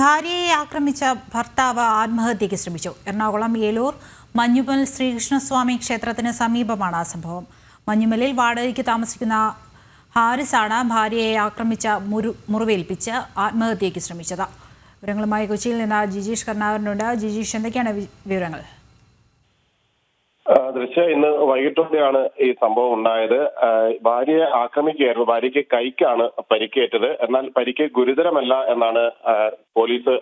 ഭാര്യയെ ആക്രമിച്ച ഭർത്താവ് ആത്മഹത്യയ്ക്ക് ശ്രമിച്ചു. എറണാകുളം ഏലൂർ മഞ്ഞുമൽ ശ്രീകൃഷ്ണസ്വാമി ക്ഷേത്രത്തിന് സമീപമാണ് ആ സംഭവം. മഞ്ഞുമലിൽ വാടകയ്ക്ക് താമസിക്കുന്ന ഹാരിസാണ് ഭാര്യയെ ആക്രമിച്ച മുരു മുറിവേൽപ്പിച്ച് ആത്മഹത്യയ്ക്ക് ശ്രമിച്ചത്. വിവരങ്ങളുമായി കൊച്ചിയിൽ നിന്ന് ജിജീഷ് കർണാകരനുണ്ട് ജിജീഷ് എന്തൊക്കെയാണ് വിവരങ്ങൾ? ദൃശ്യ ഇന്ന് വൈകിട്ടോടെയാണ് ഈ സംഭവം ഉണ്ടായത്. ഭാര്യയെ ആക്രമിക്കുകയായിരുന്നു. ഭാര്യയ്ക്ക് കൈക്കാണ് പരിക്കേറ്റത്. എന്നാൽ പരിക്ക് ഗുരുതരമല്ല എന്നാണ് പോലീസ്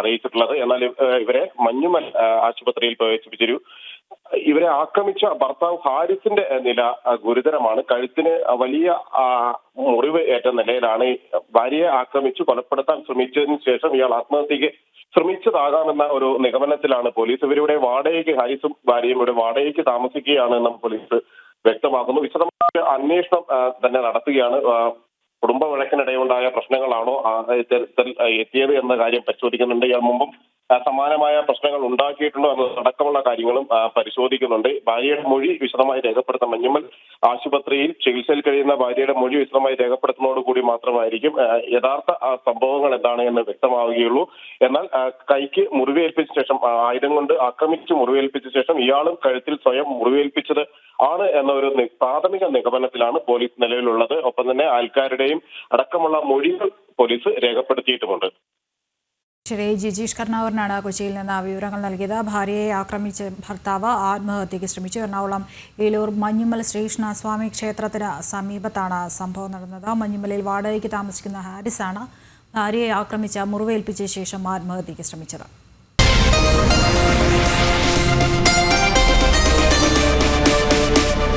അറിയിച്ചിട്ടുള്ളത്. എന്നാൽ ഇവരെ മഞ്ഞുമൽ ആശുപത്രിയിൽ പ്രവേശിപ്പിച്ചിരു ഇവരെ ആക്രമിച്ച ഭർത്താവ് ഹാരിസിന്റെ നില ഗുരുതരമാണ്. കഴുത്തിന് വലിയ മുറിവ് ഏറ്റ നിലയിലാണ് ഭാര്യയെ ആക്രമിച്ചു കൊലപ്പെടുത്താൻ ശ്രമിച്ചതിന് ശേഷം ഇയാൾ ആത്മഹത്യക്ക് ശ്രമിച്ചതാകാമെന്ന ഒരു നിഗമനത്തിലാണ് പോലീസ്. ഇവരുടെ വാടകയ്ക്ക് ഹാരിസും ഭാര്യയും ഇവിടെ വാടകയ്ക്ക് താമസിക്കുകയാണ് എന്ന് പോലീസ് വ്യക്തമാക്കുന്നു. വിശദമായ അന്വേഷണം തന്നെ നടത്തുകയാണ്. കുടുംബ വഴക്കിനിടെയുണ്ടായ പ്രശ്നങ്ങളാണോ എത്തിയത് എന്ന കാര്യം പരിശോധിക്കുന്നുണ്ട്. ഇയാൾ മുമ്പും സമാനമായ പ്രശ്നങ്ങൾ ഉണ്ടാക്കിയിട്ടുണ്ടോ എന്നതടക്കമുള്ള കാര്യങ്ങളും പരിശോധിക്കുന്നുണ്ട്. ഭാര്യയുടെ മൊഴി വിശദമായി രേഖപ്പെടുത്താൻ മഞ്ഞുമൽ ആശുപത്രിയിൽ ചികിത്സയിൽ കഴിയുന്ന ഭാര്യയുടെ മൊഴി വിശദമായി രേഖപ്പെടുത്തുന്നതോടുകൂടി മാത്രമായിരിക്കും യഥാർത്ഥ സംഭവങ്ങൾ എന്താണ് എന്ന് വ്യക്തമാവുകയുള്ളൂ. എന്നാൽ കൈക്ക് മുറിവേൽപ്പിച്ച ശേഷം ആയുധം കൊണ്ട് ആക്രമിച്ച് മുറിവേൽപ്പിച്ച ശേഷം ഇയാളും കഴുത്തിൽ സ്വയം മുറിവേൽപ്പിച്ചത് ആണ് എന്ന ഒരു പ്രാഥമിക നിഗമനത്തിലാണ് പോലീസ് നിലവിലുള്ളത്. ഒപ്പം തന്നെ ആൾക്കാരുടെയും അടക്കമുള്ള മൊഴികൾ പോലീസ് രേഖപ്പെടുത്തിയിട്ടുമുണ്ട്. ശരി ജിജീഷ് കർണാവറിനാണ് കൊച്ചിയിൽ നിന്ന് വിവരങ്ങൾ നൽകിയത്. ഭാര്യയെ ആക്രമിച്ച ഭർത്താവ് ആത്മഹത്യയ്ക്ക് ശ്രമിച്ചു. എറണാകുളം ഏലൂർ മഞ്ഞുമൽ ശ്രീകൃഷ്ണസ്വാമി ക്ഷേത്രത്തിന് സമീപത്താണ് സംഭവം നടന്നത്. മഞ്ഞുമലയിൽ വാടകയ്ക്ക് താമസിക്കുന്ന ഹാരിസാണ് ഭാര്യയെ ആക്രമിച്ച മുറിവേൽപ്പിച്ച ശേഷം ആത്മഹത്യയ്ക്ക് ശ്രമിച്ചത്.